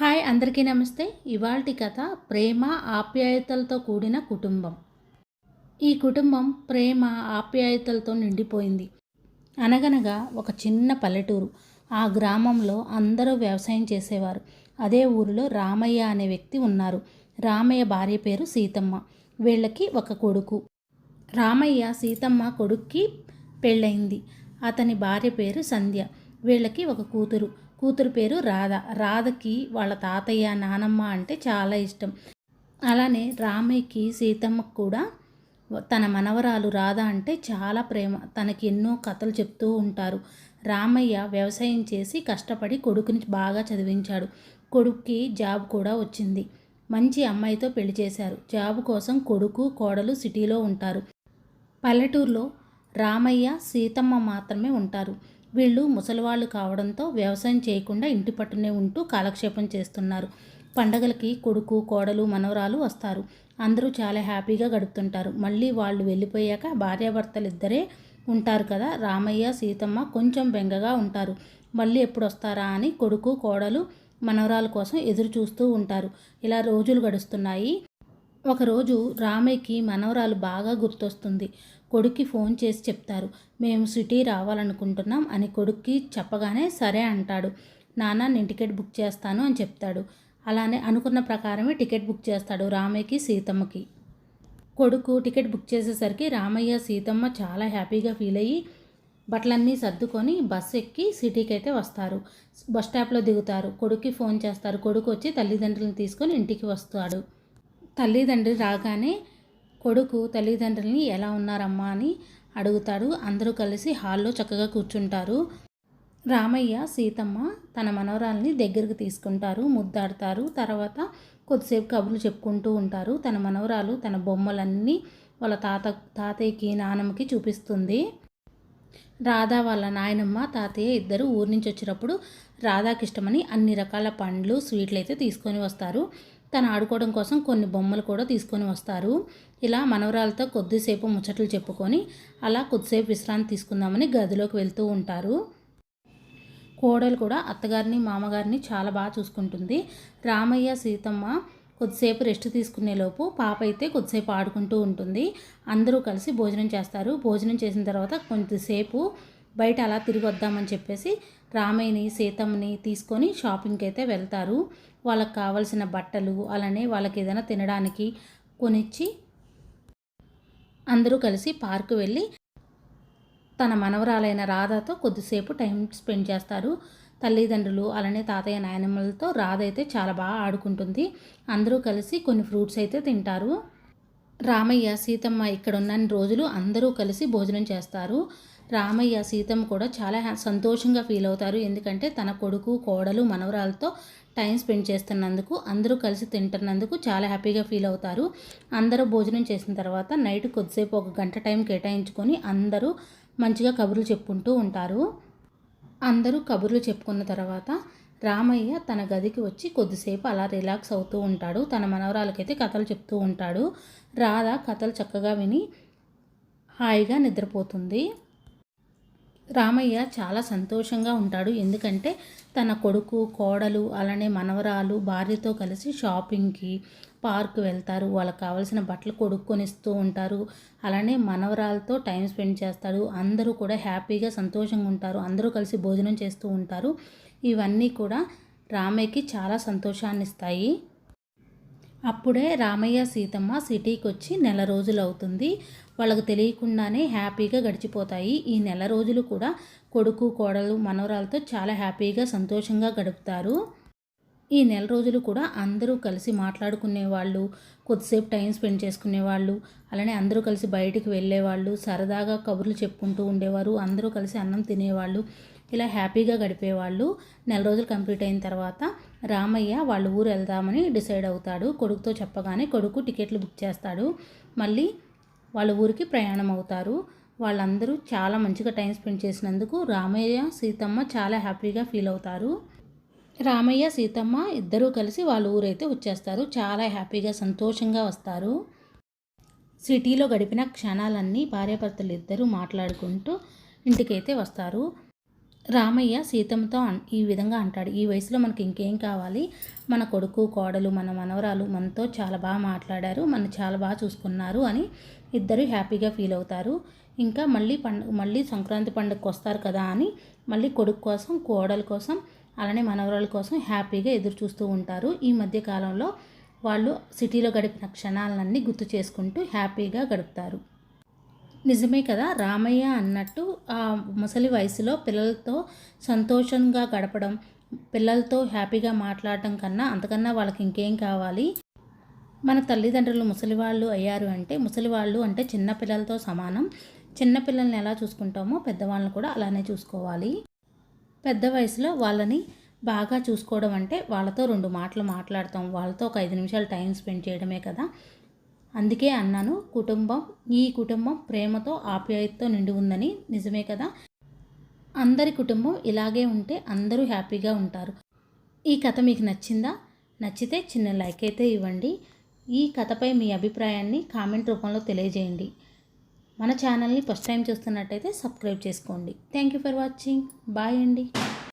Hi అందరికీ నమస్తే. ఇవాల్టి కథ ప్రేమ ఆప్యాయతలతో కూడిన కుటుంబం. ఈ కుటుంబం ప్రేమ ఆప్యాయతలతో నిండిపోయింది. అనగనగా ఒక చిన్న పల్లెటూరు. ఆ గ్రామంలో అందరూ వ్యవసాయం చేసేవారు. అదే ఊరిలో రామయ్య అనే వ్యక్తి ఉన్నారు. రామయ్య భార్య పేరు సీతమ్మ. వీళ్ళకి ఒక కొడుకు. రామయ్య సీతమ్మ కొడుక్కి పెళ్ళయింది. అతని భార్య పేరు సంధ్య. వీళ్ళకి ఒక కూతురు. కూతురు పేరు రాధ. రాధకి వాళ్ళ తాతయ్య నానమ్మ అంటే చాలా ఇష్టం. అలానే రామయ్యకి సీతమ్మకు కూడా తన మనవరాలు రాధ అంటే చాలా ప్రేమ. తనకి ఎన్నో కథలు చెప్తూ ఉంటారు. రామయ్య వ్యవసాయం చేసి కష్టపడి కొడుకుని బాగా చదివించాడు. కొడుక్కి జాబ్ కూడా వచ్చింది. మంచి అమ్మాయితో పెళ్ళి చేశారు. జాబ్ కోసం కొడుకు కోడలు సిటీలో ఉంటారు. పల్లెటూరులో రామయ్య సీతమ్మ మాత్రమే ఉంటారు. వీళ్ళు ముసలివాళ్ళు కావడంతో వ్యవసాయం చేయకుండా ఇంటి పట్టునే ఉంటూ కాలక్షేపం చేస్తున్నారు. పండగలకి కొడుకు కోడలు మనవరాలు వస్తారు. అందరూ చాలా హ్యాపీగా గడుపుతుంటారు. మళ్ళీ వాళ్ళు వెళ్ళిపోయాక భార్యాభర్తలు ఇద్దరే ఉంటారు కదా? రామయ్య సీతమ్మ కొంచెం బెంగగా ఉంటారు. మళ్ళీ ఎప్పుడు వస్తారా అని కొడుకు కోడలు మనవరాల కోసం ఎదురు చూస్తూ ఉంటారు. ఇలా రోజులు గడుస్తున్నాయి. ఒకరోజు రామయ్యకి మనవరాలు బాగా గుర్తొస్తుంది. కొడుక్కి ఫోన్ చేసి చెప్తారు. మేము సిటీ రావాలనుకుంటున్నాం అని కొడుక్కి చెప్పగానే సరే అంటాడు. నాన్న నేను టికెట్ బుక్ చేస్తాను అని చెప్తాడు. అలానే అనుకున్న ప్రకారమే టికెట్ బుక్ చేస్తాడు రామయ్యకి సీతమ్మకి. కొడుకు టికెట్ బుక్ చేసేసరికి రామయ్య సీతమ్మ చాలా హ్యాపీగా ఫీల్ అయ్యి బట్టలన్నీ సర్దుకొని బస్ ఎక్కి సిటీకి అయితే వస్తారు. బస్ స్టాప్లో దిగుతారు. కొడుక్కి ఫోన్ చేస్తారు. కొడుకు వచ్చి తల్లిదండ్రులను తీసుకొని ఇంటికి వస్తాడు. తల్లిదండ్రి రాగానే కొడుకు తల్లిదండ్రులని ఎలా ఉన్నారమ్మా అని అడుగుతాడు. అందరూ కలిసి హాల్లో చక్కగా కూర్చుంటారు. రామయ్య సీతమ్మ తన మనవరాల్ని దగ్గరికి తీసుకుంటారు ముద్దాడతారు. తర్వాత కొద్దిసేపు కబుర్లు చెప్పుకుంటూ ఉంటారు. తన మనవరాలు తన బొమ్మలన్నీ వాళ్ళ తాత తాతయ్యకి నానమ్మకి చూపిస్తుంది. రాధా వాళ్ళ నాయనమ్మ తాతయ్య ఇద్దరు ఊరి నుంచి వచ్చినప్పుడు రాధాకి ఇష్టమని అన్ని రకాల పండ్లు స్వీట్లు అయితే తీసుకొని వస్తారు. తను ఆడుకోవడం కోసం కొన్ని బొమ్మలు కూడా తీసుకొని వస్తారు. ఇలా మనవరాలతో కొద్దిసేపు ముచ్చట్లు చెప్పుకొని అలా కొద్దిసేపు విశ్రాంతి తీసుకుందామని గదిలోకి వెళ్తూ ఉంటారు. కోడలు కూడా అత్తగారిని మామగారిని చాలా బాగా చూసుకుంటుంది. రామయ్య సీతమ్మ కొద్దిసేపు రెస్ట్ తీసుకునేలోపు పాప అయితే కొద్దిసేపు ఆడుకుంటూ ఉంటుంది. అందరూ కలిసి భోజనం చేస్తారు. భోజనం చేసిన తర్వాత కొద్దిసేపు బయట అలా తిరిగి వద్దామని చెప్పేసి రామయ్యని సీతమ్మని తీసుకొని షాపింగ్కి అయితే వెళ్తారు. వాళ్ళకి కావలసిన బట్టలు అలానే వాళ్ళకి ఏదైనా తినడానికి కొనిచ్చి అందరూ కలిసి పార్కు వెళ్ళి తన మనవరాలైన రాధాతో కొద్దిసేపు టైం స్పెండ్ చేస్తారు. తల్లిదండ్రులు అలానే తాతయ్య నాయనమ్మలతో రాధ అయితే చాలా బాగా ఆడుకుంటుంది. అందరూ కలిసి కొన్ని ఫ్రూట్స్ అయితే తింటారు. రామయ్య సీతమ్మ ఇక్కడ ఉన్న రోజులు అందరూ కలిసి భోజనం చేస్తారు. రామయ్య సీతమ్మ కూడా చాలా సంతోషంగా ఫీల్ అవుతారు. ఎందుకంటే తన కొడుకు కోడలు మనవరాలతో టైం స్పెండ్ చేస్తున్నందుకు అందరూ కలిసి తింటున్నందుకు చాలా హ్యాపీగా ఫీల్ అవుతారు. అందరూ భోజనం చేసిన తర్వాత నైట్ కొద్దిసేపు ఒక గంట టైం కేటాయించుకొని అందరూ మంచిగా కబుర్లు చెప్పుకుంటూ ఉంటారు. అందరూ కబుర్లు చెప్పుకున్న తర్వాత రామయ్య తన గదికి వచ్చి కొద్దిసేపు అలా రిలాక్స్ అవుతూ ఉంటాడు. తన మనవరాలకైతే కథలు చెప్తూ ఉంటాడు. రాధ కథలు చక్కగా విని హాయిగా నిద్రపోతుంది. రామయ్య చాలా సంతోషంగా ఉంటాడు. ఎందుకంటే తన కొడుకు కోడలు అలానే మనవరాలు భార్యతో కలిసి షాపింగ్కి పార్క్ వెళ్తారు. వాళ్ళకి కావాల్సిన బట్టలు కొడుక్కొనిస్తూ ఉంటారు. అలానే మనవరాలతో టైం స్పెండ్ చేస్తాడు అందరూ కూడా హ్యాపీగా సంతోషంగా ఉంటారు. అందరూ కలిసి భోజనం చేస్తూ ఉంటారు. ఇవన్నీ కూడా రామయ్యకి చాలా సంతోషాన్ని ఇస్తాయి అప్పుడే రామయ్య సీతమ్మ సిటీకి వచ్చి నెల రోజులు అవుతుంది వాళ్ళకు తెలియకుండానే హ్యాపీగా గడిచిపోతాయి. ఈ నెల రోజులు కూడా కొడుకు కోడలు మనవరాలతో చాలా హ్యాపీగా సంతోషంగా గడుపుతారు. ఈ నెల రోజులు కూడా అందరూ కలిసి మాట్లాడుకునేవాళ్ళు కొద్దిసేపు టైం స్పెండ్ చేసుకునేవాళ్ళు అలానే అందరూ కలిసి బయటికి వెళ్ళేవాళ్ళు సరదాగా కబుర్లు చెప్పుకుంటూ ఉండేవారు అందరూ కలిసి అన్నం తినేవాళ్ళు. ఇలా హ్యాపీగా గడిపేవాళ్ళు నెల రోజులు కంప్లీట్ అయిన తర్వాత రామయ్య వాళ్ళ ఊరు వెళ్దామని డిసైడ్ అవుతాడు. కొడుకుతో చెప్పగానే కొడుకు టికెట్లు బుక్ చేస్తాడు. మళ్ళీ వాళ్ళ ఊరికి ప్రయాణం అవుతారు. వాళ్ళందరూ చాలా మంచిగా టైం స్పెండ్ చేసినందుకు రామయ్య సీతమ్మ చాలా హ్యాపీగా ఫీల్ అవుతారు. రామయ్య సీతమ్మ ఇద్దరూ కలిసి వాళ్ళ ఊరైతే వచ్చేస్తారు. చాలా హ్యాపీగా సంతోషంగా వస్తారు. సిటీలో గడిపిన క్షణాలన్నీ భార్యాభర్తలు ఇద్దరూ మాట్లాడుకుంటూ ఇంటికైతే వస్తారు. రామయ్య సీతమ్మతో ఈ విధంగా అంటాడు. ఈ వయసులో మనకి ఇంకేం కావాలి? మన కొడుకు కోడలు మన మనవరాలు మనతో చాలా బాగా మాట్లాడారు మన చాలా బాగా చూసుకున్నారు అని ఇద్దరు హ్యాపీగా ఫీల్ అవుతారు. ఇంకా మళ్ళీ పండుగ మళ్ళీ సంక్రాంతి పండుగకు వస్తారు కదా అని మళ్ళీ కొడుకు కోసం కోడల కోసం అలానే మనవరాల కోసం హ్యాపీగా ఎదురు చూస్తూ ఉంటారు. ఈ మధ్య కాలంలో వాళ్ళు సిటీలో గడిపిన క్షణాలన్నీ గుర్తు చేసుకుంటూ హ్యాపీగా గడుపుతారు. నిజమే కదా రామయ్య అన్నట్టు ఆ ముసలి వయసులో పిల్లలతో సంతోషంగా గడపడం పిల్లలతో హ్యాపీగా మాట్లాడటం కన్నా అంతకన్నా వాళ్ళకి ఇంకేం కావాలి? మన తల్లిదండ్రులు ముసలివాళ్ళు అయ్యారు అంటే ముసలివాళ్ళు అంటే చిన్న పిల్లలతో సమానం. చిన్న పిల్లల్ని ఎలా చూసుకుంటామో పెద్దవాళ్ళని కూడా అలానే చూసుకోవాలి. పెద్ద వయసులో వాళ్ళని బాగా చూసుకోవడం అంటే వాళ్ళతో రెండు మాటలు మాట్లాడతాం. వాళ్ళతో ఒక ఐదు నిమిషాలు టైం స్పెండ్ చేయడమే కదా. అందుకే అన్నాను కుటుంబం ఈ కుటుంబం ప్రేమతో ఆప్యాయతతో నిండి ఉందని నిజమే కదా? అందరి కుటుంబం ఇలాగే ఉంటే అందరూ హ్యాపీగా ఉంటారు. ఈ కథ మీకు నచ్చిందా? నచ్చితే చిన్న లైక్ అయితే ఇవ్వండి. ఈ కథపై మీ అభిప్రాయాన్ని కామెంట్ రూపంలో తెలియజేయండి. మన ఛానల్ని ఫస్ట్ టైం చూస్తున్నట్టయితే సబ్స్క్రైబ్ చేసుకోండి. Thank you for watching. Bye అండి.